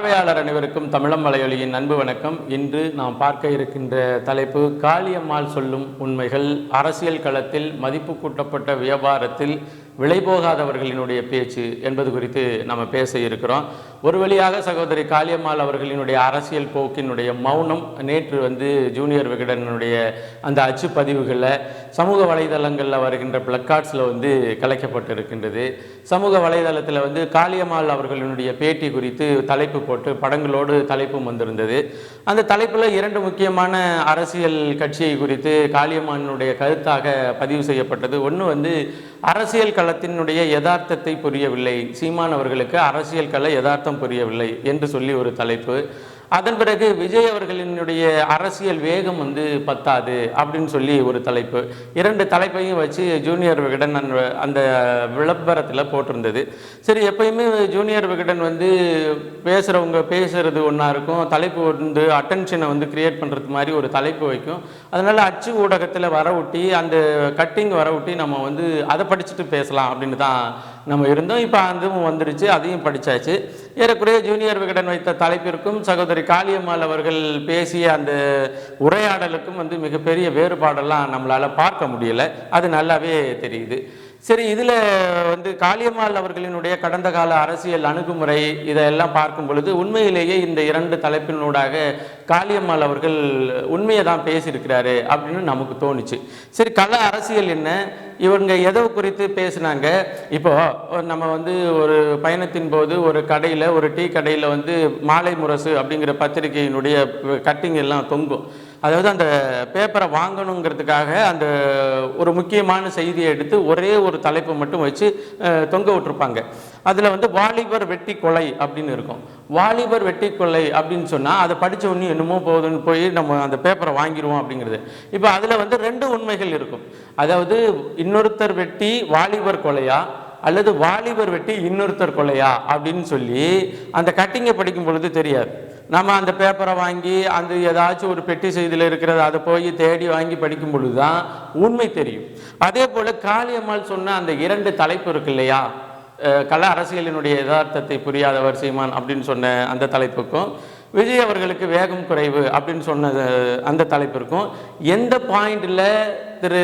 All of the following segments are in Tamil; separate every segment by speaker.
Speaker 1: பார்வையாளர் அனைவருக்கும் தமிழம் வலையொலியின் அன்பு வணக்கம். இன்று நாம் பார்க்க இருக்கின்ற தலைப்பு காளியம்மாள் சொல்லும் உண்மைகள். அரசியல் களத்தில் மதிப்பு கூட்டப்பட்ட வியாபாரத்தில் விலை போகாதவர்களினுடைய பேச்சு என்பது குறித்து நம்ம பேச இருக்கிறோம். ஒரு வழியாக சகோதரி காளியம்மாள் அவர்களினுடைய அரசியல் போக்கினுடைய மௌனம் நேற்று வந்து ஜூனியர் விகடனுடைய அந்த அச்சுப்பதிவுகளில் சமூக வலைதளங்களில் வருகின்ற பிளக்கார்ட்ஸில் வந்து கலைக்கப்பட்டிருக்கின்றது. சமூக வலைதளத்தில் வந்து காளியம்மாள் அவர்களினுடைய பேட்டி குறித்து தலைப்பு போட்டு படங்களோடு தலைப்பும் வந்திருந்தது. அந்த தலைப்பில் இரண்டு முக்கியமான அரசியல் கட்சியை குறித்து காளியம்மானுடைய கருத்தாக பதிவு செய்யப்பட்டது. ஒன்று வந்து அரசியல் களத்தினுடைய யதார்த்தத்தை புரியவில்லை. சீமான் அவர்களுக்கு அரசியல் கள யதார்த்தம் புரியவில்லை என்று சொல்லி ஒரு தலைப்பு. அதன் பிறகு விஜய் அவர்களினுடைய அரசியல் வேகம் வந்து பத்தாது அப்படின்னு சொல்லி ஒரு தலைப்பு. இரண்டு தலைப்பையும் வச்சு ஜூனியர் விகடன் அந்த- அந்த விளம்பரத்தில் போட்டிருந்தது. சரி எப்பயுமே ஜூனியர் விகடன் வந்து பேசுகிறவங்க பேசுறது ஒன்றா இருக்கும். தலைப்பு வந்து அட்டென்ஷனை வந்து கிரியேட் பண்ணுறது மாதிரி ஒரு தலைப்பு வைக்கும். அதனால் அச்சு ஊடகத்தில் வர ஒட்டி அந்த கட்டிங் வர ஒட்டி நம்ம வந்து அதை படிச்சுட்டு பேசலாம் அப்படின்னு தான் நம்ம இருந்தோம். இப்போ அதுவும் வந்துருச்சு. அதையும் படித்தாச்சு ஏறக்குறைய ஜூனியர் விகடன் வைத்த தலைப்பிற்கும் சகோதரி காளியம்மாள் அவர்கள் பேசிய அந்த உரையாடலுக்கும் வந்து மிகப்பெரிய வேறுபாடெல்லாம் நம்மளால் பார்க்க முடியல. அது நல்லாவே தெரியுது. சரி இதில் வந்து காளியம்மாள் அவர்களினுடைய கடந்த கால அரசியல் அணுகுமுறை இதையெல்லாம் பார்க்கும் பொழுது உண்மையிலேயே இந்த இரண்டு தலைப்பினூடாக காளியம்மாள் அவர்கள் உண்மையை தான் பேசியிருக்கிறாரு அப்படின்னு நமக்கு தோணுச்சு. சரி கல அரசியல் என்ன? இவங்க எதை குறித்து பேசுனாங்க? இப்போ நம்ம வந்து ஒரு பயணத்தின் போது ஒரு கடையில் ஒரு டீ கடையில் வந்து மாலை முரசு அப்படிங்கிற பத்திரிகையினுடைய கட்டிங் எல்லாம் தொங்கும். அதாவது அந்த பேப்பரை வாங்கணுங்கிறதுக்காக அந்த ஒரு முக்கியமான செய்தியை எடுத்து ஒரே ஒரு தலைப்பை மட்டும் வச்சு தொங்க விட்டுருப்பாங்க. அதில் வந்து வாலிபர் வெட்டி கொலை அப்படின்னு இருக்கும். வாலிபர் வெட்டி கொலை அப்படின்னு சொன்னால் அதை படித்த உடனே என்னமோ போகுதுன்னு போய் நம்ம அந்த பேப்பரை வாங்கிடுவோம் அப்படிங்கிறது. இப்போ அதில் வந்து ரெண்டு உண்மைகள் இருக்கும். அதாவது இன்னொருத்தர் வெட்டி வாலிபர் கொலையா அல்லது வாலிபர் வெட்டி இன்னொருத்தர் கொலையா அப்படின்னு சொல்லி அந்த கட்டிங்கை படிக்கும் பொழுது தெரியாது. நம்ம அந்த பேப்பரை வாங்கி அந்த ஏதாச்சும் ஒரு பெட்டி செய்தியில் இருக்கிறது அதை போய் தேடி வாங்கி படிக்கும் பொழுது தான் உண்மை தெரியும். அதே போல் காளியம்மாள் சொன்ன அந்த இரண்டு தலைப்பு இருக்கு இல்லையா? கல அரசியலினுடைய யதார்த்தத்தை புரியாதவர் சீமான் அப்படின்னு சொன்ன அந்த தலைப்புக்கும் விஜய் அவர்களுக்கு வேகம் குறைவு அப்படின்னு சொன்னது அந்த தலைப்பிற்கும் எந்த பாயிண்டில் திரு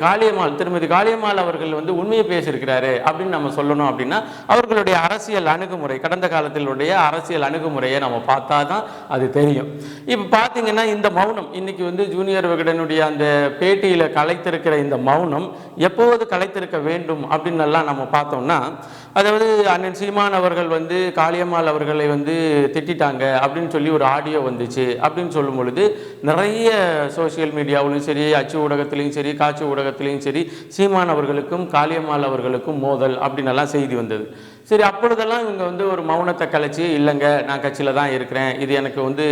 Speaker 1: காளியம்மாள் திருமதி காளியம்மாள் அவர்கள் வந்து உண்மையை பேசியிருக்கிறாரு அப்படின்னு நம்ம சொல்லணும் அப்படின்னா அவர்களுடைய அரசியல் அணுகுமுறை கடந்த காலத்தினுடைய அரசியல் அணுகுமுறையை நம்ம பார்த்தா தான் அது தெரியும். இப்போ பார்த்தீங்கன்னா இந்த மௌனம் இன்னைக்கு வந்து ஜூனியர் விகடனுடைய அந்த பேட்டியில் கலைத்திருக்கிற இந்த மௌனம் எப்போது கலைத்திருக்க வேண்டும் அப்படின்னு எல்லாம் நம்ம பார்த்தோம்னா அதாவது அண்ணன் சீமான் அவர்கள் வந்து காளியம்மாள் அவர்களை வந்து திட்டிட்டாங்க அப்படின்னு சொல்லி ஒரு ஆடியோ வந்துச்சு. அப்படின்னு சொல்லும் பொழுது நிறைய சோஷியல் மீடியாவிலும் சரி அச்சு ஊடகத்திலையும் சரி காட்சி ஊடகத்திலையும் சரி சீமான் அவர்களுக்கும் காளியம்மாள் அவர்களுக்கும் மோதல் அப்படின்னு எல்லாம் செய்தி வந்தது. சரி அப்பொழுதெல்லாம் இவங்க வந்து ஒரு மௌனத்தை கலைச்சி இல்லைங்க நான் கட்சியில் தான் இருக்கிறேன் இது எனக்கு வந்து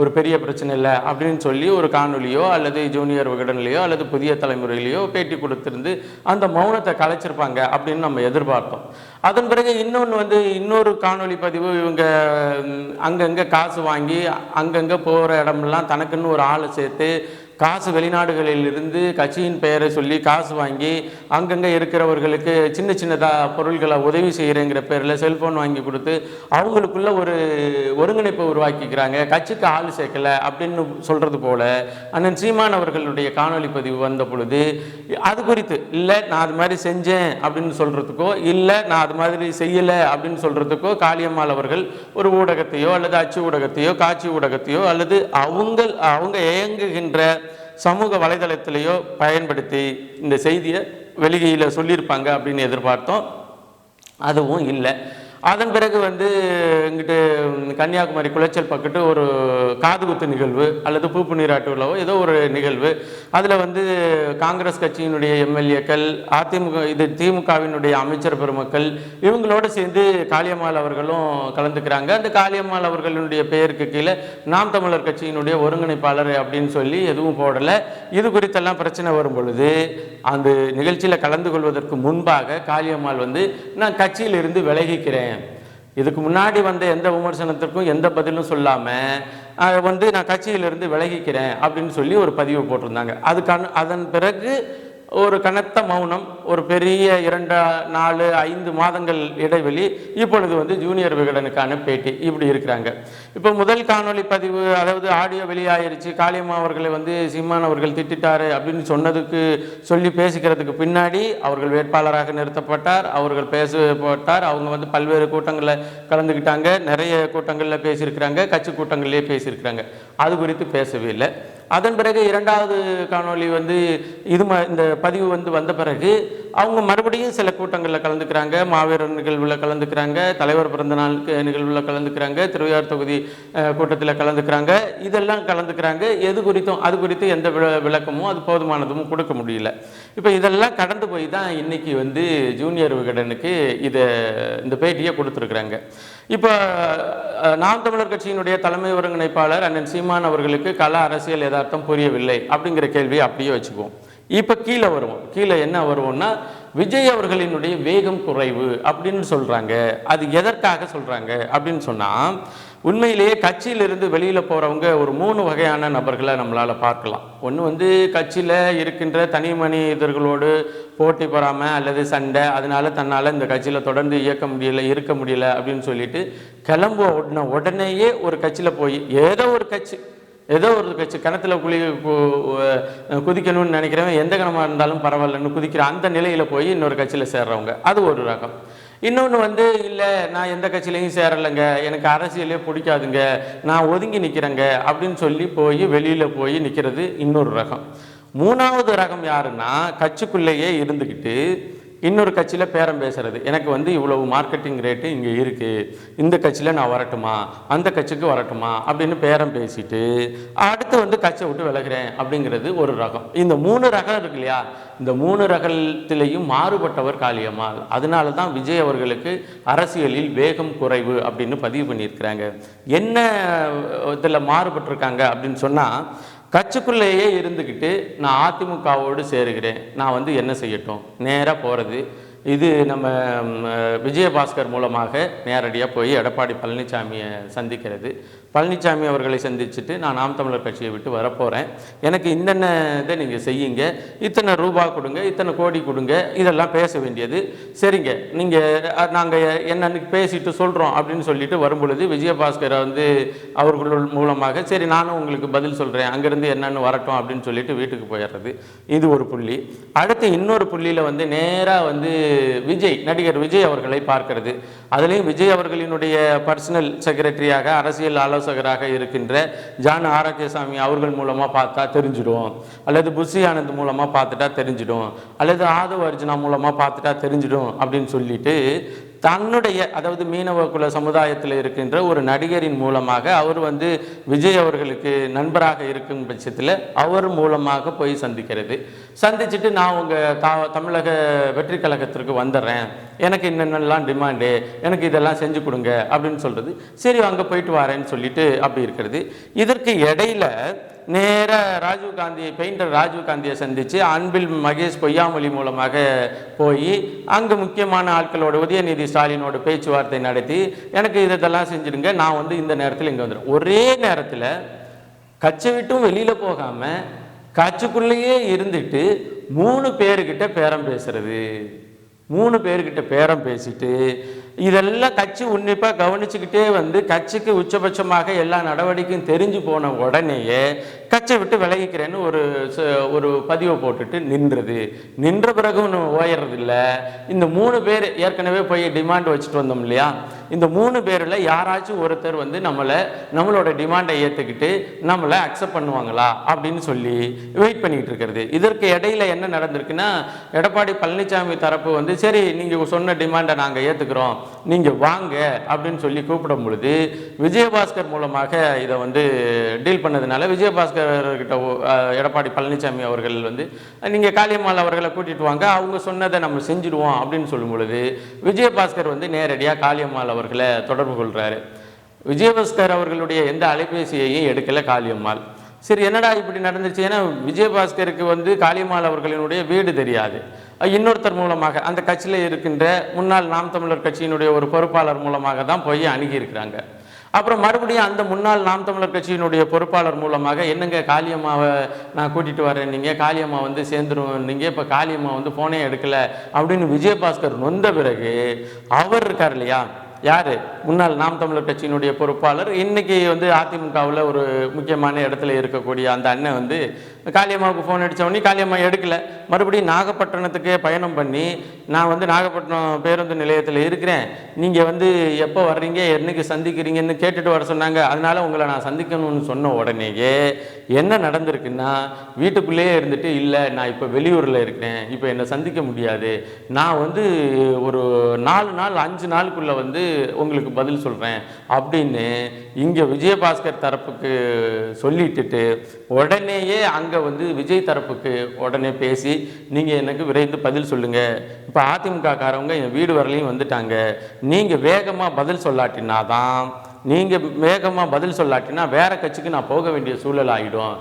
Speaker 1: ஒரு பெரிய பிரச்சனை இல்லை அப்படின்னு சொல்லி ஒரு காணொலியோ அல்லது ஜூனியர் விகடன்லையோ அல்லது புதிய தலைமுறையிலையோ பேட்டி கொடுத்துருந்து அந்த மௌனத்தை கலைச்சிருப்பாங்க அப்படின்னு நம்ம எதிர்பார்த்தோம். அதன் பிறகு இன்னொன்று வந்து இன்னொரு காணொளி பதிவு இவங்க அங்கங்கே காசு வாங்கி அங்கங்கே போகிற இடமெல்லாம் தனக்குன்னு ஒரு ஆளை சேர்த்து காசு வெளிநாடுகளில் இருந்து கட்சியின் பெயரை சொல்லி காசு வாங்கி அங்கங்கே இருக்கிறவர்களுக்கு சின்ன சின்னதாக பொருள்களை உதவி செய்கிறேங்கிற பேரில் செல்ஃபோன் வாங்கி கொடுத்து அவங்களுக்குள்ள ஒரு ஒருங்கிணைப்பை உருவாக்கிக்கிறாங்க. கட்சிக்கு ஆள் சேர்க்கல அப்படின்னு சொல்கிறது போல் அண்ணன் சீமான் அவர்களுடைய காணொலி பதிவு வந்த பொழுது அது குறித்து இல்லை நான் அது மாதிரி செஞ்சேன் அப்படின்னு சொல்கிறதுக்கோ இல்லை நான் அது மாதிரி செய்யலை அப்படின்னு சொல்கிறதுக்கோ காளியம்மாள் அவர்கள் ஒரு ஊடகத்தையோ அல்லது அச்சு ஊடகத்தையோ காட்சி ஊடகத்தையோ அல்லது அவங்க அவங்க இயங்குகின்ற சமூக வலைதளத்திலேயோ பயன்படுத்தி இந்த செய்தியை வெளியில் சொல்லியிருப்பாங்க அப்படின்னு எதிர்பார்த்தோம். அதுவும் இல்லை. அதன் பிறகு வந்து இங்கிட்டு கன்னியாகுமரி குளச்சல் பக்கத்து ஒரு காதுகுத்து நிகழ்வு அல்லது பூப்பு நீராட்டு விழாவோ ஏதோ ஒரு நிகழ்வு. அதில் வந்து காங்கிரஸ் கட்சியினுடைய எம்எல்ஏக்கள் அதிமுக இது திமுகவினுடைய அமைச்சர் பெருமக்கள் இவங்களோட சேர்ந்து காளியம்மாள் அவர்களும் கலந்துக்கிறாங்க. அந்த காளியம்மாள் அவர்களுடைய பெயருக்கு கீழே நாம் தமிழர் கட்சியினுடைய ஒருங்கிணைப்பாளர் அப்படின்னு சொல்லி எதுவும் போடலை. இது குறித்தெல்லாம் பிரச்சனை வரும் பொழுது அந்த நிகழ்ச்சியில் கலந்து கொள்வதற்கு முன்பாக காளியம்மாள் வந்து நான் கட்சியிலிருந்து விலகிக்கிறேன். இதுக்கு முன்னாடி வந்த எந்த விமர்சனத்திற்கும் எந்த பதிலும் சொல்லாமல் வந்து நான் கட்சியிலிருந்து விலகிக்கிறேன் அப்படின்னு சொல்லி ஒரு பதிவு போட்டிருந்தாங்க. அதுக்கான அதன் பிறகு ஒரு கனத்த மௌனம் ஒரு பெரிய இரண்டு நாலு ஐந்து மாதங்கள் இடைவெளி இப்பொழுது வந்து ஜூனியர் விகடனுக்கான பேட்டி. இப்படி இருக்கிறாங்க. இப்போ முதல் காணொளி பதிவு அதாவது ஆடியோ வெளியாயிருச்சு. காளியம்மா அவர்களை வந்து சீமான் அவர்கள் திட்டாரு அப்படின்னு சொன்னதுக்கு சொல்லி பேசிக்கிறதுக்கு பின்னாடி அவர்கள் வேட்பாளராக நிறுத்தப்பட்டார். அவர்கள் பேசப்பட்டார். அவங்க வந்து பல்வேறு கூட்டங்களில் கலந்துக்கிட்டாங்க நிறைய கூட்டங்களில் பேசியிருக்கிறாங்க. கட்சி கூட்டங்கள்லேயே பேசியிருக்கிறாங்க. அது குறித்து பேசவே இல்லை. அதன் பிறகு இரண்டாவது காணொளி வந்து இது ம- இந்த பதிவு வந்து வந்த பிறகு அவங்க மறுபடியும் சில கூட்டங்களில் கலந்துக்கிறாங்க. மாவீரர் நிகழ்வில் கலந்துக்கிறாங்க. தலைவர் பிறந்தநாள் நிகழ்வில் கலந்துக்கிறாங்க. திருவையார் தொகுதி கூட்டத்தில் கலந்துக்கிறாங்க. இதெல்லாம் கலந்துக்கிறாங்க. எது குறித்தும் அது குறித்து எந்த விள- விளக்கமும் அது போதுமானதும் கொடுக்க முடியல. இப்போ இதெல்லாம் கடந்து போய் தான் இன்றைக்கி வந்து ஜூனியர் விகடனுக்கு இதை இந்த பேட்டியை கொடுத்துருக்குறாங்க. இப்போ நாம் தமிழர் கட்சியினுடைய தலைமை ஒருங்கிணைப்பாளர் அண்ணன் சீமான் அவர்களுக்கு கள அரசியல் யதார்த்தம் புரியவில்லை அப்படிங்கிற கேள்வியை அப்படியே வச்சுக்குவோம். இப்போ கீழே வருவோம். கீழே என்ன வருவோம்னா விஜய் அவர்களினுடைய வேகம் குறைவு அப்படின்னு சொல்றாங்க. அது எதற்காக சொல்றாங்க? அப்படின்னு சொன்னா உண்மையிலேயே கட்சியிலிருந்து வெளியில் போகிறவங்க ஒரு மூணு வகையான நபர்களை நம்மளால் பார்க்கலாம். ஒன்று வந்து கட்சியில் இருக்கின்ற தனி மனிதர்களோடு போட்டி போடாமல் அல்லது சண்டை அதனால தன்னால் இந்த கட்சியில் தொடர்ந்து இயக்க முடியல இருக்க முடியல அப்படின்னு சொல்லிட்டு கிளம்ப உடனே உடனேயே ஒரு கட்சியில் போய் ஏதோ ஒரு கட்சி ஏதோ ஒரு கட்சி கிணத்துல குளி குதிக்கணும்னு நினைக்கிறவன் எந்த கிணமா இருந்தாலும் பரவாயில்லன்னு குதிக்கிற அந்த நிலையில் போய் இன்னொரு கட்சியில் சேர்றவங்க. அது ஒரு ரகம். இன்னொன்று வந்து இல்லை நான் எந்த கட்சியிலையும் சேரலைங்க. எனக்கு அரசியலே பிடிக்காதுங்க. நான் ஒதுங்கி நிற்கிறேங்க அப்படின்னு சொல்லி போய் வெளியில் போய் நிற்கிறது இன்னொரு ரகம். மூணாவது ரகம் யாருன்னா கட்சிக்குள்ளேயே இருந்துக்கிட்டு இன்னொரு கட்சியில் பேரம் பேசுறது. எனக்கு வந்து இவ்வளவு மார்க்கெட்டிங் ரேட்டு இங்கே இருக்குது இந்த கட்சியில் நான் வரட்டுமா? அந்த கட்சிக்கு வரட்டுமா? அப்படின்னு பேரம் பேசிட்டு அடுத்து வந்து கட்சியை விட்டு விலகுறேன் அப்படிங்கிறது ஒரு ரகம். இந்த மூணு ரகம் இருக்கு இல்லையா? இந்த மூணு ரகத்திலையும் மாறுபட்டவர் காளியம்மாள். அதனால தான் விஜய் அவர்களுக்கு அரசியலில் வேகம் குறைவு அப்படின்னு பதிவு பண்ணியிருக்கிறாங்க. என்ன இதில் மாறுபட்டிருக்காங்க அப்படின்னு சொன்னால் கட்சிக்குள்ளேயே இருந்துக்கிட்டு நான் அதிமுகவோடு சேருகிறேன். நான் வந்து என்ன செய்யட்டும்? நேராக போகிறது இது நம்ம விஜயபாஸ்கர் மூலமாக நேரடியாக போய் எடப்பாடி பழனிசாமியை சந்திக்கிறது. பழனிசாமி அவர்களை சந்திச்சுட்டு நான் நாம் தமிழர் கட்சியை விட்டு வரப்போகிறேன் எனக்கு இன்னென்ன இதை நீங்கள் செய்யுங்க. இத்தனை ரூபா கொடுங்க இத்தனை கோடி கொடுங்க இதெல்லாம் பேச வேண்டியது. சரிங்க நீங்கள் நாங்கள் என்னன்னு பேசிட்டு சொல்கிறோம் அப்படின்னு சொல்லிட்டு வரும்பொழுது விஜயபாஸ்கரை வந்து அவர்கள் மூலமாக சரி நானும் உங்களுக்கு பதில் சொல்கிறேன் அங்கேருந்து என்னென்னு வரட்டும் அப்படின்னு சொல்லிட்டு வீட்டுக்கு போயிடுறது இது ஒரு புள்ளி. அடுத்து இன்னொரு புள்ளியில் வந்து நேராக வந்து விஜய் நடிகர் விஜய் அவர்களை பார்க்கிறது. அதுலேயும் விஜய் அவர்களினுடைய பர்சனல் செக்ரட்டரியாக அரசியல் ஆலோசனை ஆலோசகராக இருக்கின்ற ஜான் ஆரோக்கியசாமி அவர்கள் மூலமாக பார்த்தா தெரிஞ்சிடும். அல்லது புஷி ஆனந்த் மூலமாக பார்த்துட்டா தெரிஞ்சிடும். அல்லது ஆதவ அர்ஜுனா மூலமாக பார்த்துட்டா தெரிஞ்சிடும் அப்படின்னு சொல்லிட்டு தன்னுடைய அதாவது மீனவ குல சமுதாயத்தில் இருக்கின்ற ஒரு நடிகரின் மூலமாக அவர் வந்து விஜய் அவர்களுக்கு நண்பராக இருக்கும் பட்சத்தில் அவர் மூலமாக போய் சந்திக்கிறது. சந்திச்சுட்டு நான் உங்கள் தா தமிழக வெற்றி கழகத்திற்கு வந்துடுறேன் எனக்கு என்னென்னலாம் டிமாண்டு எனக்கு இதெல்லாம் செஞ்சு கொடுங்க அப்படின்னு சொல்கிறது சரி அங்கே போயிட்டு வரேன்னு சொல்லிட்டு அப்படி இருக்கிறது. இதற்கு இடையில நேராக ராஜீவ் காந்தி பெயிண்டர் ராஜீவ் காந்தியை சந்தித்து அன்பில் மகேஷ் பொய்யாமொழி மூலமாக போய் அங்கே முக்கியமான ஆட்களோட உதயநிதி ஸ்டாலினோட பேச்சுவார்த்தை நடத்தி எனக்கு இதெல்லாம் செஞ்சுடுங்க நான் வந்து இந்த நேரத்தில் இங்கே வந்துடுறேன். ஒரே நேரத்தில் கட்சி விட்டும் வெளியில் போகாமல் கட்சிக்குள்ளேயே இருந்துட்டு மூணு பேர்கிட்ட பேரம் பேசுறது. மூணு பேர்கிட்ட பேரம் பேசிட்டு இதெல்லாம் கட்சி உன்னிப்பாக கவனிச்சுக்கிட்டே வந்து கட்சிக்கு உச்சபட்சமாக எல்லா நடவடிக்கையும் தெரிஞ்சு போன உடனேயே கட்சியை விட்டு விலகிக்கிறேன்னு ஒரு ச- ஒரு பதிவை போட்டுட்டு நின்றது. நின்ற பிறகு ஒன்றும் ஓயறதில்ல. இந்த மூணு பேர் ஏற்கனவே போய் டிமாண்ட் வச்சுட்டு வந்தோம் இல்லையா? இந்த மூணு பேரில் யாராச்சும் ஒருத்தர் வந்து நம்மளை நம்மளோட டிமாண்டை ஏற்றுக்கிட்டு நம்மளை அக்செப்ட் பண்ணுவாங்களா? அப்படின்னு சொல்லி வெயிட் பண்ணிட்டு இருக்கிறது. இதற்கு இடையில என்ன நடந்திருக்குன்னா எடப்பாடி பழனிசாமி தரப்பு வந்து சரி நீங்கள் சொன்ன டிமாண்டை நாங்கள் ஏற்றுக்கிறோம் நீங்கள் வாங்க. அப்படின்னு சொல்லி கூப்பிடும் பொழுது விஜயபாஸ்கர் மூலமாக இதை வந்து டீல் பண்ணதுனால விஜயபாஸ்கர் கிட்ட எடப்பாடி பழனிசாமி அவர்கள் வந்து நீங்கள் காளியம்மாள் அவர்களை கூட்டிட்டு வாங்க அவங்க சொன்னதை நம்ம செஞ்சுடுவோம் அப்படின்னு சொல்லும் பொழுது விஜயபாஸ்கர் வந்து நேரடியாக காளியம்மாள் அவர்களை தொடர்பு கொள்கிறாரு விஜயபாஸ்கர் அவர்களுடைய எந்த அலைபேசியையும் எடுக்கல காளியம்மாள். சரி என்னடா இப்படி நடந்துச்சு ஏன்னா விஜயபாஸ்கருக்கு வந்து காளியம்மாள் அவர்களினுடைய வீடு தெரியாது. இன்னொருத்தர் மூலமாக அந்த கட்சியில் இருக்கின்ற முன்னாள் நாம் தமிழர் கட்சியினுடைய ஒரு பொறுப்பாளர் மூலமாக தான் போய் அணுகி இருக்கிறாங்க. அப்புறம் மறுபடியும் அந்த முன்னாள் நாம் தமிழர் கட்சியினுடைய பொறுப்பாளர் மூலமாக என்னங்க காளியம்மாவை நான் கூட்டிட்டு வரேன் நீங்கள் காளியம்மா வந்து சேர்ந்துருவோம் நீங்கள் இப்போ காளியம்மா வந்து போனே எடுக்கல அப்படின்னு விஜயபாஸ்கர் நொந்த பிறகு அவர் இருக்கார் இல்லையா? யார்? முன்னாள் நாம் தமிழர் கட்சியினுடைய பொறுப்பாளர். இன்னைக்கு வந்து அதிமுகவில் ஒரு முக்கியமான இடத்துல இருக்கக்கூடிய அந்த அண்ணன் வந்து காளியம்மாவுக்கு ஃபோன் அடித்த உடனே காளியம்மா எடுக்கல. மறுபடியும் நாகப்பட்டினத்துக்கே பயணம் பண்ணி நான் வந்து நாகப்பட்டினம் பேருந்து நிலையத்தில் இருக்கிறேன். நீங்கள் வந்து எப்போ வர்றீங்க என்னைக்கு சந்திக்கிறீங்கன்னு கேட்டுட்டு வர சொன்னாங்க. அதனால உங்களை நான் சந்திக்கணும்னு சொன்ன உடனேயே என்ன நடந்திருக்குன்னா வீட்டுக்குள்ளேயே இருந்துட்டு இல்லை நான் இப்போ வெளியூரில் இருக்கிறேன். இப்போ என்னை சந்திக்க முடியாது. நான் வந்து ஒரு நாலு நாள் அஞ்சு நாளுக்குள்ளே வந்து உங்களுக்கு பதில் சொல்கிறேன் அப்படின்னு இங்கே விஜயபாஸ்கர் தரப்புக்கு சொல்லிட்டுட்டு உடனேயே அங்கே வந்து விஜய் தரப்புக்கு உடனே பேசி நீங்கள் எனக்கு விரைந்து பதில் சொல்லுங்கள் இப்போ அதிமுக காரவங்க என் வீடு வரலையும் வந்துட்டாங்க. நீங்கள் வேகமாக பதில் சொல்லாட்டினாதான் நீங்கள் வேகமாக பதில் சொல்லாட்டினா வேறு கட்சிக்கு நான் போக வேண்டிய சூழல் ஆகிடும்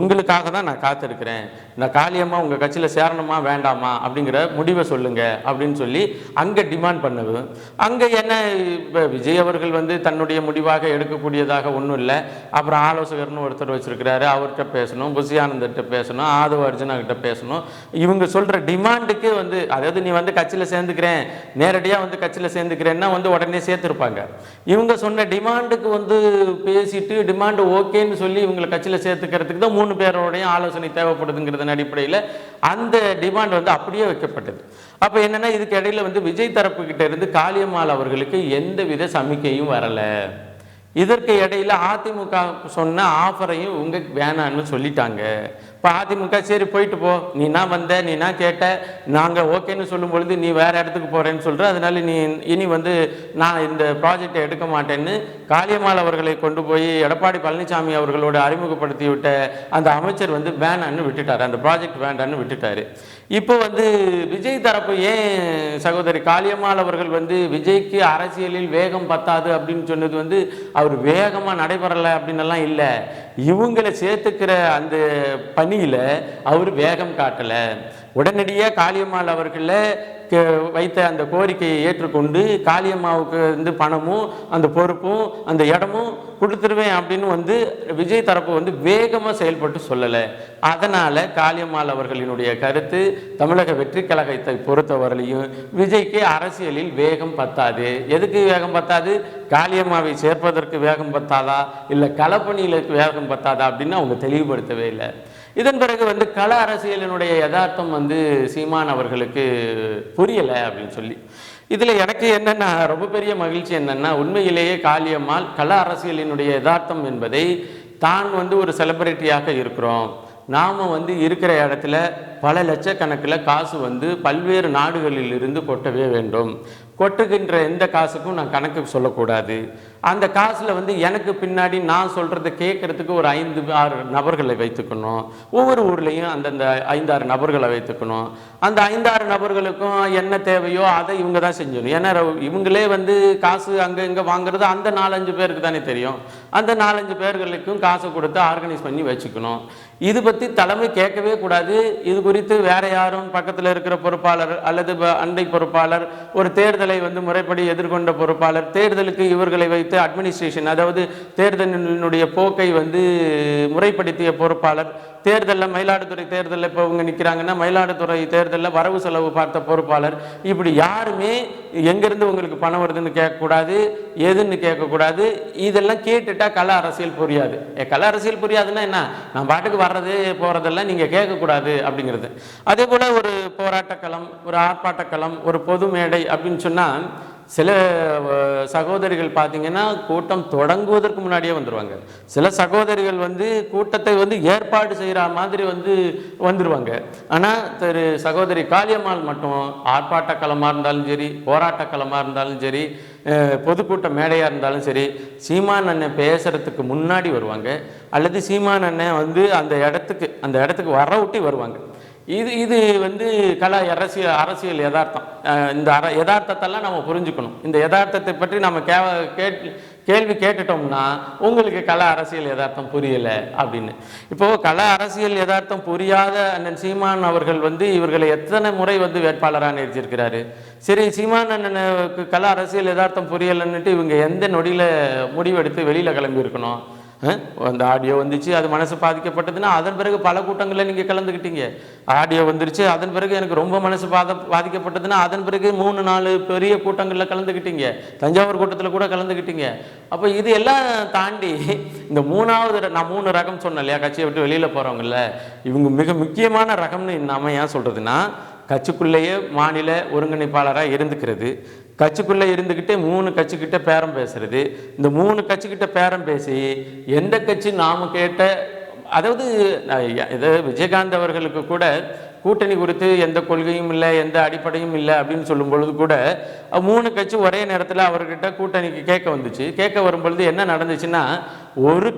Speaker 1: உங்களுக்காக தான் நான் காத்திருக்கிறேன். நான் காளியம்மா உங்கள் கட்சியில் சேரணுமா வேண்டாமா அப்படிங்கிற முடிவை சொல்லுங்கள் அப்படின்னு சொல்லி அங்கே டிமாண்ட் பண்ணது. அங்கே என்ன இப்போ விஜய் அவர்கள் வந்து தன்னுடைய முடிவாக எடுக்கக்கூடியதாக ஒன்றும் இல்லை. அப்புறம் ஆலோசகர்னு ஒருத்தர் வச்சுருக்கிறாரு. அவர்கிட்ட பேசணும் புசியானந்தர்கிட்ட பேசணும் ஆதவ அர்ஜுனாகிட்ட பேசணும். இவங்க சொல்கிற டிமாண்டுக்கு வந்து அதாவது நீ வந்து கட்சியில் சேர்ந்துக்கிறேன் நேரடியாக வந்து கட்சியில் சேர்ந்துக்கிறேன்னா வந்து உடனே சேர்த்துருப்பாங்க. இவங்க சொன்ன டிமாண்ட் டிமாண்டுக்கு வந்து பேசிட்டு டிமாண்டு ஓகேன்னு சொல்லி இவங்களை கட்சியில் சேர்த்துக்கிறதுக்கு தான் மூணு பேரோடைய ஆலோசனை தேவைப்படுதுங்கிறதன் அடிப்படையில் அந்த டிமாண்ட் வந்து அப்படியே வைக்கப்பட்டது. அப்போ என்னன்னா இதுக்கு இடையில வந்து விஜய் தரப்பு கிட்ட இருந்து காளியம்மாள் அவர்களுக்கு எந்தவித சமிக்கையும் வரலை. இதற்கு இடையில அதிமுக சொன்ன ஆஃபரையும் இவங்க வேணான்னு சொல்லிட்டாங்க. இப்போ அதிமுக சரி போயிட்டு போ. நீ நான் வந்த நீ நான் கேட்ட நாங்கள் ஓகேன்னு சொல்லும் பொழுது நீ வேற இடத்துக்கு போகிறேன்னு சொல்கிற அதனால நீ இனி வந்து நான் இந்த ப்ராஜெக்டை எடுக்க மாட்டேன்னு காளியம்மாள் அவர்களை கொண்டு போய் எடப்பாடி பழனிசாமி அவர்களோட அறிமுகப்படுத்தி விட்ட அந்த அமைச்சர் வந்து வேணான்னு விட்டுட்டார். அந்த ப்ராஜெக்ட் வேண்டான்னு விட்டுட்டார். இப்போ வந்து விஜய் தரப்பு ஏன் சகோதரி காளியம்மாள் அவர்கள் வந்து விஜய்க்கு அரசியலில் வேகம் பத்தாது அப்படின்னு சொன்னது வந்து அவர் வேகமாக நடைபெறலை அப்படின்னெல்லாம் இல்லை. இவங்களை சேர்த்துக்கிற அந்த பணியில் அவர் வேகம் காட்டலை. உடனடியாக காளியம்மாள் அவர்களில் வைத்த அந்த கோரிக்கையை ஏற்றுக்கொண்டு காளியம்மாவுக்கு வந்து பணமும் அந்த பொறுப்பும் அந்த இடமும் கொடுத்துருவேன் அப்படின்னு வந்து விஜய் தரப்பு வந்து வேகமாக செயல்பட்டு சொல்லலை. அதனால் காளியம்மாள் அவர்களினுடைய கருத்து தமிழக வெற்றி கழகத்தை பொறுத்தவரையிலையும் விஜய்க்கு அரசியலில் வேகம் பத்தாது. எதுக்கு வேகம் பத்தாது? காளியம்மாவை சேர்ப்பதற்கு வேகம் பத்தாதா? இல்லை களப்பணிகளுக்கு வேகம் பத்தாதா அப்படின்னு அவங்க தெளிவுபடுத்தவே இல்லை. இதன் பிறகு வந்து கள அரசியலினுடைய யதார்த்தம் வந்து சீமான் அவர்களுக்கு புரியலை அப்படின்னு சொல்லி. இதில் எனக்கு என்னென்னா ரொம்ப பெரிய மகிழ்ச்சி என்னென்னா உண்மையிலேயே காளியம்மாள் கள அரசியலினுடைய யதார்த்தம் என்பதை தான் வந்து ஒரு செலிபிரிட்டியாக இருக்கிறோம். நாம் வந்து இருக்கிற இடத்துல பல லட்சக்கணக்கில் காசு வந்து பல்வேறு நாடுகளில் இருந்து கொட்டவே வேண்டும். கொட்டுகின்ற எந்த காசுக்கும் நான் கணக்கு சொல்லக்கூடாது. அந்த காசில் வந்து எனக்கு பின்னாடி நான் சொல்கிறத கேட்குறதுக்கு ஒரு ஐந்து ஆறு நபர்களை வைத்துக்கணும். ஒவ்வொரு ஊர்லேயும் அந்தந்த ஐந்தாறு நபர்களை வைத்துக்கணும். அந்த ஐந்தாறு நபர்களுக்கும் என்ன தேவையோ அதை இவங்க தான் செஞ்சணும். ஏன்னா இவங்களே வந்து காசு அங்கே இங்கே வாங்குறது அந்த நாலஞ்சு பேருக்கு தானே தெரியும். அந்த நாலஞ்சு பேர்களுக்கும் காசு கொடுத்து ஆர்கனைஸ் பண்ணி வச்சுக்கணும். இது பற்றி தலைமை கேட்கவே கூடாது. இது குறித்து வேற யாரும் பக்கத்தில் இருக்கிற பொறுப்பாளர் அல்லது அண்டை பொறுப்பாளர் ஒரு தேர்தலை வந்து முறைப்படி எதிர்கொண்ட பொறுப்பாளர் தேர்தலுக்கு இவர்களை வைத்து அட்மினிஸ்ட்ரேஷன் அதாவது தேர்தலினுடைய போக்கை வந்து முறைப்படுத்திய பொறுப்பாளர் தேர்தலில் மயிலாடுதுறை தேர்தலில் இப்போ இவங்க நிற்கிறாங்கன்னா மயிலாடுதுறை தேர்தலில் வரவு செலவு பார்த்த பொறுப்பாளர். இப்படி யாருமே எங்கேருந்து உங்களுக்கு பணம் வருதுன்னு கேட்கக்கூடாது எதுன்னு கேட்கக்கூடாது இதெல்லாம் கேட்டுட்டா கல அரசியல் புரியாது. ஏ, கல அரசியல் புரியாதுன்னா என்ன? நான் பாட்டுக்கு வர்றது போகிறதெல்லாம் நீங்கள் கேட்கக்கூடாது அப்படிங்கிறது. அதே போல் ஒரு போராட்டக்களம் ஒரு ஆர்ப்பாட்டக்களம் ஒரு பொது மேடை அப்படின்னு சொன்னால் சில சகோதரிகள் பார்த்தீங்கன்னா கூட்டம் தொடங்குவதற்கு முன்னாடியே வந்துடுவாங்க சில சகோதரிகள் வந்து கூட்டத்தை வந்து ஏற்பாடு செய்கிற மாதிரி வந்து வந்துடுவாங்க ஆனால் திரு சகோதரி காளியம்மாள் மட்டும் ஆர்ப்பாட்ட களமாக இருந்தாலும் சரி போராட்ட களமாக இருந்தாலும் சரி பொதுக்கூட்ட மேடையாக இருந்தாலும் சரி சீமான் அண்ணன் பேசுகிறதுக்கு முன்னாடி வருவாங்க. அல்லது சீமான் அண்ணன் வந்து அந்த இடத்துக்கு அந்த இடத்துக்கு வர ஒட்டி வருவாங்க. இது இது வந்து கலா அரசியல் அரசியல் யதார்த்தம். இந்த அர யதார்த்தத்தெல்லாம் நம்ம புரிஞ்சுக்கணும். இந்த யதார்த்தத்தை பற்றி நம்ம கே கேட் கேள்வி கேட்டுட்டோம்னா உங்களுக்கு கலா அரசியல் யதார்த்தம் புரியலை அப்படின்னு. இப்போது கலா அரசியல் யதார்த்தம் புரியாத அண்ணன் சீமான் அவர்கள் வந்து இவர்களை எத்தனை முறை வந்து வேட்பாளராக நிறுத்தியிருக்கிறாரு சரி சீமான் அண்ணனுக்கு கலா அரசியல் யதார்த்தம் புரியலைன்னுட்டு இவங்க எந்த நொடியில் முடிவெடுத்து வெளியில் கிளம்பி இருக்கணும் அந்த ஆடியோ வந்துச்சு அது மனசு பாதிக்கப்பட்டதுன்னா அதன் பிறகு பல கூட்டங்களில் நீங்கள் கலந்துக்கிட்டீங்க ஆடியோ வந்துருச்சு அதன் பிறகு எனக்கு ரொம்ப மனசு பாத பாதிக்கப்பட்டதுன்னா அதன் பிறகு மூணு நாலு பெரிய கூட்டங்களில் கலந்துக்கிட்டீங்க தஞ்சாவூர் கூட்டத்தில் கூட கலந்துக்கிட்டீங்க அப்போ இது எல்லாம் தாண்டி இந்த மூணாவது நான் மூணு ரகம் சொன்னேன் இல்லையா கட்சியை விட்டு வெளியில் போகிறவங்கள இவங்க மிக முக்கியமான ரகம்னு நம்ம ஏன் சொல்கிறதுனா கட்சிக்குள்ளேயே மாநில ஒருங்கிணைப்பாளராக இருந்துக்கிறது. கட்சிக்குள்ளே இருந்துக்கிட்டே மூணு கட்சிக்கிட்ட பேரம் பேசுறது. இந்த மூணு கட்சிக்கிட்ட பேரம் பேசி எந்த கட்சி நாம் கேட்ட அதாவது நான் இது விஜயகாந்த் அவர்களுக்கு கூட கூட்டணி குறித்து எந்த கொள்கையும் இல்லை எந்த அடிப்படையும் இல்லை அப்படின்னு சொல்லும் பொழுது கூட மூணு கட்சி ஒரே நேரத்தில் அவர்கிட்ட கூட்டணிக்கு கேட்க வந்துச்சு. கேட்க வரும்பொழுது என்ன நடந்துச்சுன்னா ஒரு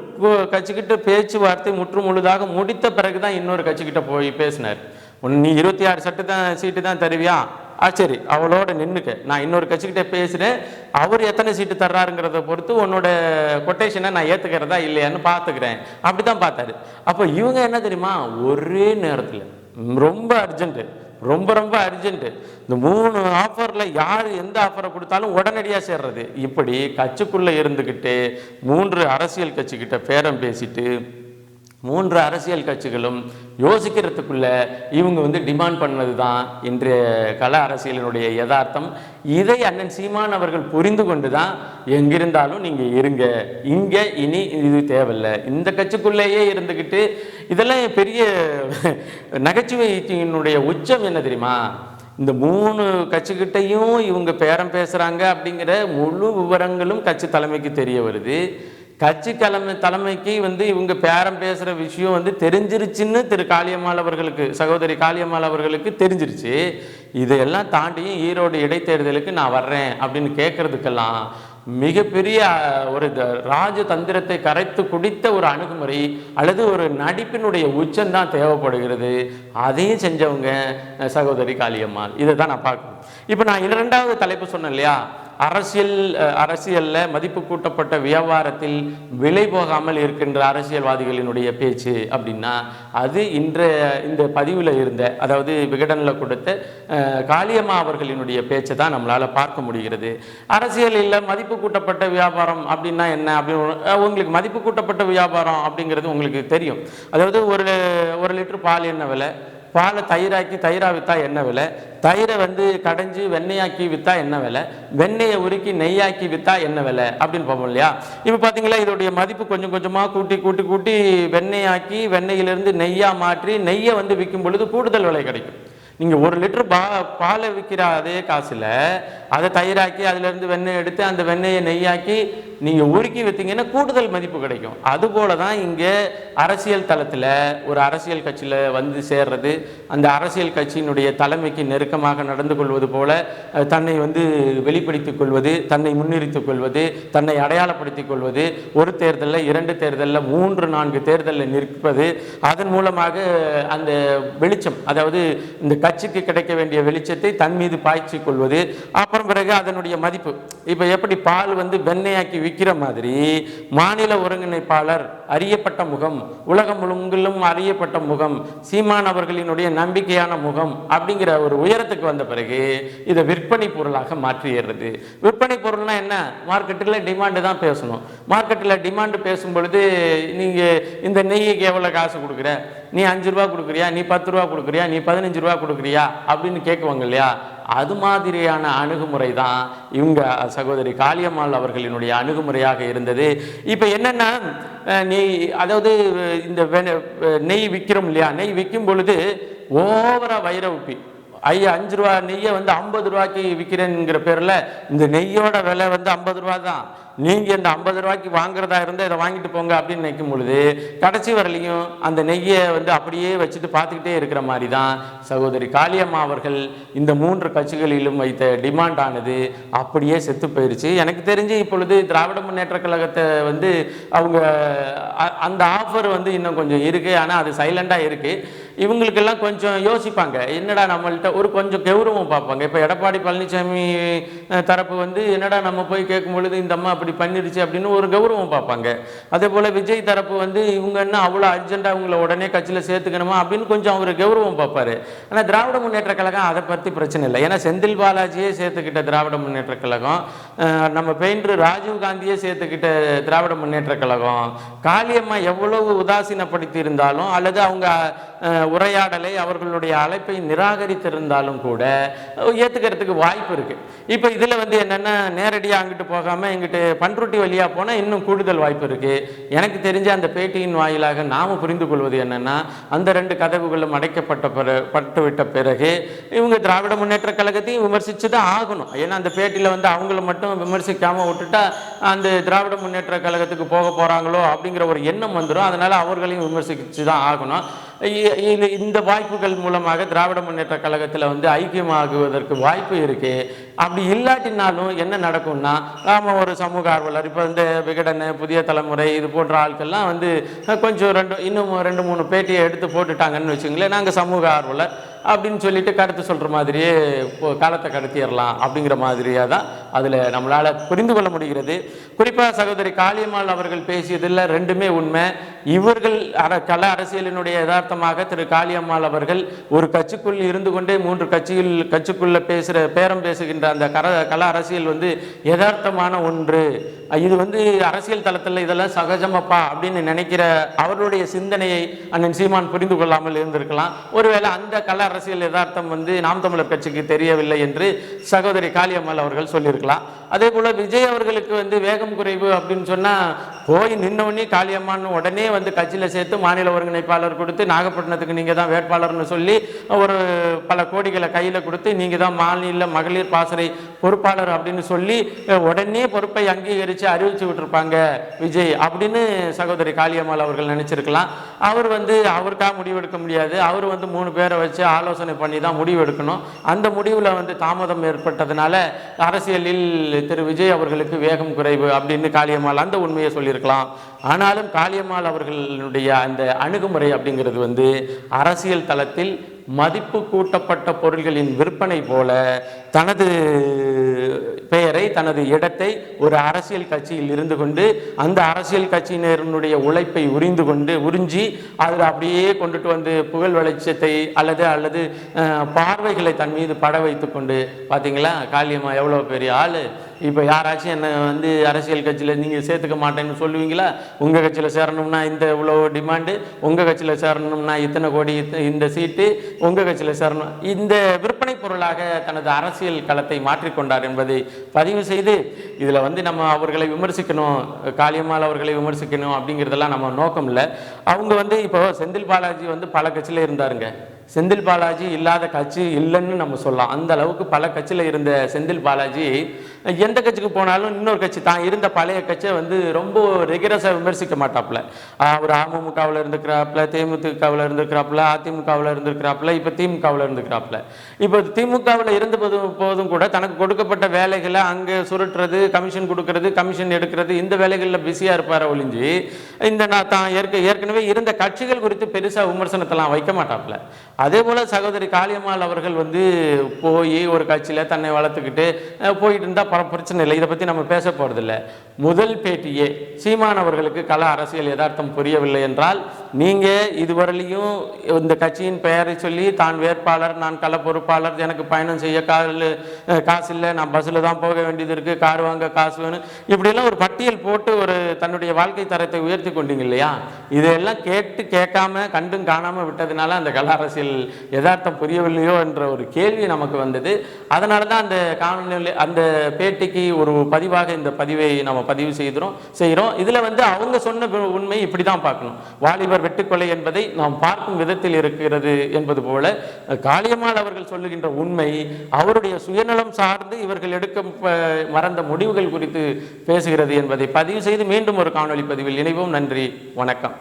Speaker 1: கட்சிக்கிட்ட பேச்சுவார்த்தை முற்று முழுதாக முடித்த பிறகு தான் இன்னொரு கட்சிக்கிட்ட போய் பேசினார். உன் நீ இருபத்தி ஆறு சட்டு தான் சீட்டு தான் தருவியா? ஆ சரி அவளோட நின்றுக்க நான் இன்னொரு கட்சிக்கிட்ட பேசுகிறேன் அவர் எத்தனை சீட்டு தர்றாருங்கிறத பொறுத்து உன்னோட கொட்டேஷனை நான் ஏற்றுக்கிறதா இல்லையான்னு பார்த்துக்கிறேன் அப்படி தான் பார்த்தாரு. அப்போ இவங்க என்ன தெரியுமா? ஒரே நேரத்தில் ரொம்ப அர்ஜென்ட்டு ரொம்ப ரொம்ப அர்ஜென்ட்டு இந்த மூணு ஆஃபரில் யார் எந்த ஆஃபரை கொடுத்தாலும் உடனடியாக சேர்றது. இப்படி கட்சிக்குள்ளே இருந்துக்கிட்டு மூன்று அரசியல் கட்சிக்கிட்ட பேரம் பேசிட்டு மூன்று அரசியல் கட்சிகளும் யோசிக்கிறதுக்குள்ள இவங்க வந்து டிமாண்ட் பண்ணது தான் இன்றைய கல அரசியலினுடைய யதார்த்தம். இதை அண்ணன் சீமான் அவர்கள் புரிந்து கொண்டு தான் எங்கிருந்தாலும் நீங்கள் இருங்க. இங்கே இனி இது தேவையில்லை. இந்த கட்சிக்குள்ளேயே இருந்துக்கிட்டு இதெல்லாம் பெரிய நகைச்சுவையினுடைய உச்சம் என்ன தெரியுமா? இந்த மூணு கட்சிக்கிட்டையும் இவங்க பேரம் பேசுகிறாங்க அப்படிங்கிற முழு விவரங்களும் கட்சி தலைமைக்கு தெரிய வருது. கட்சி தலைமை தலைமைக்கு வந்து இவங்க பேரம் பேசுகிற விஷயம் வந்து தெரிஞ்சிருச்சுன்னு திரு காளியம்மாள் அவர்களுக்கு சகோதரி காளியம்மாள் அவர்களுக்கு தெரிஞ்சிருச்சு. இதையெல்லாம் தாண்டியும் ஈரோடு இடைத்தேர்தலுக்கு நான் வர்றேன் அப்படின்னு கேட்குறதுக்கெல்லாம் மிகப்பெரிய ஒரு த- ராஜதந்திரத்தை கரைத்து குடித்த ஒரு அணுகுமுறை அல்லது ஒரு நடிப்பினுடைய உச்சம்தான் தேவைப்படுகிறது. அதையும் செஞ்சவங்க சகோதரி காளியம்மாள். இதை தான் நான் பார்க்கணும். இப்போ நான் இரண்டாவது தலைப்பு சொன்னேன் இல்லையா? அரசியல் அரசியலில் மதிப்பு கூட்டப்பட்ட வியாபாரத்தில் விலை போகாமல் இருக்கின்ற அரசியல்வாதிகளினுடைய பேச்சு அப்படின்னா அது இன்றைய இந்த பதிவில் இருந்த அதாவது விகடனில் கொடுத்த காளியம்மா அவர்களினுடைய பேச்சை தான் நம்மளால் பார்க்க முடிகிறது. அரசியலில் மதிப்பு கூட்டப்பட்ட வியாபாரம் அப்படின்னா என்ன? அப்படின்னு உங்களுக்கு மதிப்பு கூட்டப்பட்ட வியாபாரம் அப்படிங்கிறது உங்களுக்கு தெரியும். அதாவது ஒரு ஒரு லிட்டர் பால் என்ன விலை? பாலை தயிராக்கி தயிராக விற்றா என்ன விலை? தயிரை வந்து கடைஞ்சி வெண்ணெயாக்கி விற்றா என்ன விலை? வெண்ணெயை உருக்கி நெய்யாக்கி விற்றா என்ன விலை? அப்படின்னு பார்ப்போம் இல்லையா? இப்போ பார்த்தீங்களா இதோடைய மதிப்பு கொஞ்சம் கொஞ்சமாக கூட்டி கூட்டி கூட்டி வெண்ணெயாக்கி வெண்ணெயிலிருந்து நெய்யாக மாற்றி நெய்யை வந்து விற்கும் பொழுது கூடுதல் விலை கிடைக்கும். நீங்கள் ஒரு லிட்டர் பா பாலை விற்கிற அதே காசில் அதை தயிராக்கி அதுலேருந்து வெண்ணெய் எடுத்து அந்த வெண்ணெயை நெய்யாக்கி நீங்கள் உருக்கி வைத்தீங்கன்னா கூடுதல் மதிப்பு கிடைக்கும். அதுபோல தான் இங்கே அரசியல் தளத்தில் ஒரு அரசியல் கட்சியில் வந்து சேர்றது அந்த அரசியல் கட்சியினுடைய தலைமைக்கு நெருக்கமாக நடந்து கொள்வது போல தன்னை வந்து வெளிப்படுத்திக் கொள்வது தன்னை முன்னிறுத்திக் கொள்வது தன்னை அடையாளப்படுத்திக் கொள்வது ஒரு தேர்தலில் இரண்டு தேர்தலில் மூன்று நான்கு தேர்தலில் நிற்பது அதன் மூலமாக அந்த வெளிச்சம் அதாவது இந்த கட்சிக்கு கிடைக்க வேண்டிய வெளிச்சத்தை தன் மீது பாய்ச்சி கொள்வது அப்புறம் பிறகு அதனுடைய மதிப்பு. இப்போ எப்படி பால் வந்து வெண்ணையாக்கி விற்கிற மாதிரி மாநில ஒருங்கிணைப்பாளர் அறியப்பட்ட முகம் உலகம் முழுங்கிலும் அறியப்பட்ட முகம் சீமான் அவர்களினுடைய நம்பிக்கையான முகம் அப்படிங்கிற ஒரு உயரத்துக்கு வந்த பிறகு இதை விற்பனை பொருளாக மாற்றிடுறது விற்பனை பொருள்னா என்ன? மார்க்கெட்டில் டிமாண்டு தான் பேசணும். மார்க்கெட்டில் டிமாண்டு பேசும் பொழுது நீங்கள் இந்த நெய்யுக்கு எவ்வளோ காசு கொடுக்குற? நீ அஞ்சு ரூபா கொடுக்குறியா? நீ பத்து ரூபா கொடுக்குறியா? நீ பதினஞ்சு ரூபா கொடுக்குறியா? அப்படின்னு கேட்குவாங்க இல்லையா? அது மாதிரியான அணுகுமுறை தான் இவங்க சகோதரி காளியம்மாள் அவர்களினுடைய அணுகுமுறையாக இருந்தது. இப்போ என்னென்னா நெய் அதாவது இந்த நெய் விற்கிறோம் இல்லையா? நெய் விற்கும் பொழுது ஓவராக வயிற உப்பி. ஐயா அஞ்சு ரூபா நெய்யை வந்து ஐம்பது ரூபாய்க்கு விற்கிறேங்கிற பேரில் இந்த நெய்யோட விலை வந்து ஐம்பது ரூபா தான். நீங்கள் இந்த ஐம்பது ரூபாய்க்கு வாங்குறதா இருந்தால் இதை வாங்கிட்டு போங்க அப்படின்னு நினைக்கும் பொழுது கடைசி வரலையும் அந்த நெய்யை வந்து அப்படியே வச்சுட்டு பார்த்துக்கிட்டே இருக்கிற மாதிரி தான் சகோதரி காளியம்மா அவர்கள் இந்த மூன்று கட்சிகளிலும் வைத்த டிமாண்ட் ஆனது அப்படியே செத்து போயிருச்சு. எனக்கு தெரிஞ்சு இப்பொழுது திராவிட முன்னேற்ற கழகத்தை வந்து அவங்க அ- அந்த ஆஃபர் வந்து இன்னும் கொஞ்சம் இருக்குது ஆனால் அது சைலண்டாக இருக்குது இவங்களுக்கெல்லாம் கொஞ்சம் யோசிப்பாங்க. என்னடா நம்மள்கிட்ட ஒரு கொஞ்சம் கௌரவம் பார்ப்பாங்க. இப்போ எடப்பாடி பழனிசாமி தரப்பு வந்து என்னடா நம்ம போய் கேட்கும் பொழுது இந்த அம்மா அப்படி பண்ணிருச்சு அப்படின்னு ஒரு கௌரவம் பார்ப்பாங்க. அதே போல் விஜய் தரப்பு வந்து இவங்க என்ன அவ்வளோ அர்ஜென்ட்டாக அவங்கள உடனே கட்சியில் சேர்த்துக்கணுமா அப்படின்னு கொஞ்சம் அவர் கௌரவம் பார்ப்பார். ஆனால் திராவிட முன்னேற்ற கழகம் அதை பற்றி பிரச்சனை இல்லை. ஏன்னா செந்தில் பாலாஜியே சேர்த்துக்கிட்ட திராவிட முன்னேற்ற கழகம் நம்ம பெயிண்டர் ராஜீவ் காந்தியே சேர்த்துக்கிட்ட திராவிட முன்னேற்ற கழகம் காளியம்மா எவ்வளவு உதாசீனப்படுத்தி இருந்தாலும் அல்லது அவங்க உரையாடலை அவர்களுடைய அழைப்பை நிராகரித்திருந்தாலும் கூட ஏற்றுக்கிறதுக்கு வாய்ப்பு இருக்குது இப்போ இதில் வந்து என்னென்னா நேரடியாக அங்கிட்டு போகாமல் இங்கிட்டு பன்ருட்டி வழியாக போனால் இன்னும் கூடுதல் வாய்ப்பு இருக்குது எனக்கு தெரிஞ்ச அந்த பேட்டியின் வாயிலாக நாம் புரிந்து கொள்வது என்னென்னா அந்த ரெண்டு கதவுகளும் அடைக்கப்பட்ட பிற பட்டு விட்ட பிறகு இவங்க திராவிட முன்னேற்ற கழகத்தையும் விமர்சித்து தான் ஆகணும். ஏன்னா அந்த பேட்டியில் வந்து அவங்கள மட்டும் விமர்சிக்காமல் விட்டுட்டா அந்த திராவிட முன்னேற்ற கழகத்துக்கு போக போகிறாங்களோ அப்படிங்கிற ஒரு எண்ணம் வந்துடும் அதனால் அவர்களையும் விமர்சித்து தான் ஆகணும். இந்த வாய்ப்புகள் மூலமாக திராவிட முன்னேற்ற கழகத்தில் வந்து ஐக்கியமாகுவதற்கு வாய்ப்பு இருக்கு. அப்படி இல்லாட்டினாலும் என்ன நடக்கும்னா நாம் ஒரு சமூக ஆர்வலர் இப்போ இந்த விகடன் புதிய தலைமுறை இது போன்ற ஆட்கள்லாம் வந்து கொஞ்சம் ரெண்டு இன்னும் ரெண்டு மூணு பேட்டியை எடுத்து போட்டுட்டாங்கன்னு வச்சுங்களேன். நாங்கள் சமூக ஆர்வலர். அப்படின்னு சொல்லிட்டு கருத்து சொல்கிற மாதிரியே இப்போ காலத்தை கடத்திடலாம் அப்படிங்கிற மாதிரியாக தான் அதில் நம்மளால் புரிந்து கொள்ள முடிகிறது. குறிப்பாக சகோதரி காளியம்மாள் அவர்கள் பேசியதில் ரெண்டுமே உண்மை. இவர்கள் அர கல அரசியலினுடைய யதார்த்தமாக திரு காளியம்மாள் அவர்கள் ஒரு கட்சிக்குள் இருந்து கொண்டே மூன்று கட்சியில் கட்சிக்குள்ளே பேசுகிற பேரம் பேசுகின்ற அந்த கர கல அரசியல் வந்து யதார்த்தமான ஒன்று. இது வந்து அரசியல் தளத்தில் இதெல்லாம் சகஜமப்பா அப்படின்னு நினைக்கிற அவருடைய சிந்தனையை அண்ணன் சீமான் புரிந்து கொள்ளாமல் இருந்திருக்கலாம். ஒருவேளை அந்த கல அரசியல் யதார்த்தம் வந்து நாம் தமிழர் கட்சிக்கு தெரியவில்லை என்று சகோதரி காளியம்மாள் அவர்கள் சொல்லியிருக்கலாம். அதே போல விஜய் அவர்களுக்கு வந்து வேகம் குறைவு அப்படின்னு சொன்னா போய் நின்னவுடனே காளியம்மான்னு உடனே வந்து கட்சியில் சேர்த்து மாநில ஒருங்கிணைப்பாளர் கொடுத்து நாகப்பட்டினத்துக்கு நீங்கள் தான் வேட்பாளர்னு சொல்லி ஒரு பல கோடிகளை கையில் கொடுத்து நீங்கள் தான் மாநில மகளிர் பாசறை பொறுப்பாளர் அப்படின்னு சொல்லி உடனே பொறுப்பை அங்கீகரித்து அறிவிச்சு விட்டுருப்பாங்க விஜய் அப்படின்னு சகோதரி காளியம்மாள் அவர்கள் நினச்சிருக்கலாம். அவர் வந்து அவருக்காக முடிவெடுக்க முடியாது. அவர் வந்து மூணு பேரை வச்சு ஆலோசனை பண்ணி தான் முடிவு எடுக்கணும் அந்த முடிவில் வந்து தாமதம் ஏற்பட்டதுனால அரசியலில் திரு விஜய் அவர்களுக்கு வேகம் குறைவு அப்படின்னு காளியம்மாள் அந்த உண்மையை சொல்லியிருக்கலாம். ஆனாலும் காளியம்மாள் அவர்களுடைய அந்த அணுகுமுறை அப்படிங்கிறது வந்து அரசியல் தளத்தில் மதிப்பு கூட்டப்பட்ட பொருள்களின் விற்பனை போல தனது பெயரை தனது இடத்தை ஒரு அரசியல் கட்சியில் இருந்து கொண்டு அந்த அரசியல் கட்சியினருடைய உழைப்பை உரிந்து கொண்டு உறிஞ்சி அதில் அப்படியே கொண்டுட்டு வந்து புகழ் வெளிச்சத்தை அல்லது அல்லது பார்வைகளை தன் மீது பட வைத்து கொண்டு பார்த்தீங்களா காளியம்மா எவ்வளோ பெரிய ஆள். இப்போ யாராச்சும் என்னை வந்து அரசியல் கட்சியில் நீங்கள் சேர்த்துக்க மாட்டேன்னு சொல்லுவீங்களா? உங்கள் கட்சியில் சேரணும்னா இந்த இவ்வளோ டிமாண்டு உங்கள் கட்சியில் சேரணும்னா இத்தனை கோடி இந்த சீட்டு உங்கள் கட்சியில் சேரணும். இந்த விற்பனை பொருளாக தனது அரசியல் களத்தை மாற்றிக்கொண்டார் என்பதை பதிவு செய்து இதில் வந்து நம்ம அவர்களை விமர்சிக்கணும் காளியம்மாள் அவர்களை விமர்சிக்கணும் அப்படிங்கிறதெல்லாம் நம்ம நோக்கம் இல்லை. அவங்க வந்து இப்போ செந்தில் பாலாஜி வந்து பல கட்சியில் இருந்தாருங்க. செந்தில் பாலாஜி இல்லாத கட்சி இல்லைன்னு நம்ம சொல்லலாம். அந்த அளவுக்கு பல கட்சியில் இருந்த செந்தில் பாலாஜி எந்த கட்சிக்கு போனாலும் இன்னொரு கட்சி தான். இருந்த பழைய கட்சியை வந்து ரொம்ப ரெகுரஸாக விமர்சிக்க மாட்டாப்புல. அவர் அமமுகவில் இருந்துக்கிறாப்புல தேமுதிகவில் இருந்திருக்கிறாப்புல அதிமுகவில் இருந்துக்கிறாப்புல இப்போ திமுகவில் இருந்துக்கிறாப்புல இப்போ திமுகவில் இருந்த போதும் போதும் கூட தனக்கு கொடுக்கப்பட்ட வேலைகளை அங்கே சுருட்டுறது கமிஷன் கொடுக்கறது கமிஷன் எடுக்கிறது இந்த வேலைகளில் பிஸியாக இருப்பார் ஒழிஞ்சு இந்த நான் தான் ஏற்க ஏற்கனவே இருந்த கட்சிகள் குறித்து பெருசாக விமர்சனத்தெல்லாம் வைக்க மாட்டாப்புல. அதே போல் சகோதரி காளியம்மாள் அவர்கள் வந்து போய் ஒரு கட்சியில் தன்னை வளர்த்துக்கிட்டு போயிட்டு இருந்தால் பிரச்சனை இல்லை. இதை பற்றி நம்ம பேச போகிறதில்ல முதல் பேட்டியே சீமானவர்களுக்கு கல அரசியல் யதார்த்தம் புரியவில்லை என்றால் நீங்கள் இதுவரையிலையும் இந்த கட்சியின் பெயரை சொல்லி தான் வேட்பாளர் நான் கள பொறுப்பாளர் எனக்கு பயணம் செய்ய கால் காசு இல்லை நான் பஸ்ஸில் தான் போக வேண்டியது இருக்குது கார் வாங்க காசு வேணும். இப்படிலாம் ஒரு பட்டியல் போட்டு ஒரு தன்னுடைய வாழ்க்கை தரத்தை உயர்த்தி கொண்டீங்க இல்லையா? இதையெல்லாம் கேட்டு கேட்காம கண்டும் காணாமல் விட்டதுனால அந்த கல அரசியல் யதார்த்தம் புரியவில்லையோ என்ற ஒரு கேள்வி நமக்கு வந்தது. அதனால தான் அந்த காணொலி அந்த பேட்டிக்கு ஒரு பதிவாக இந்த பதிவை நம்ம பதிவு செய்கிறோம் செய்கிறோம் இதில் வந்து அவங்க சொன்ன உண்மை இப்படி தான் பார்க்கணும். வாலிபர் வெட்டுக்கொலை என்பதை நாம் பார்க்கும் விதத்தில் இருக்கிறது என்பது போல காளியம்மாள் அவர்கள் சொல்லுகின்ற உண்மை அவருடைய சுயநலம் சார்ந்து இவர்கள் எடுக்க மறந்த முடிவுகள் குறித்து பேசுகிறது என்பதை பதிவு செய்து மீண்டும் ஒரு காணொளி பதிவில் இணைவோம். நன்றி வணக்கம்.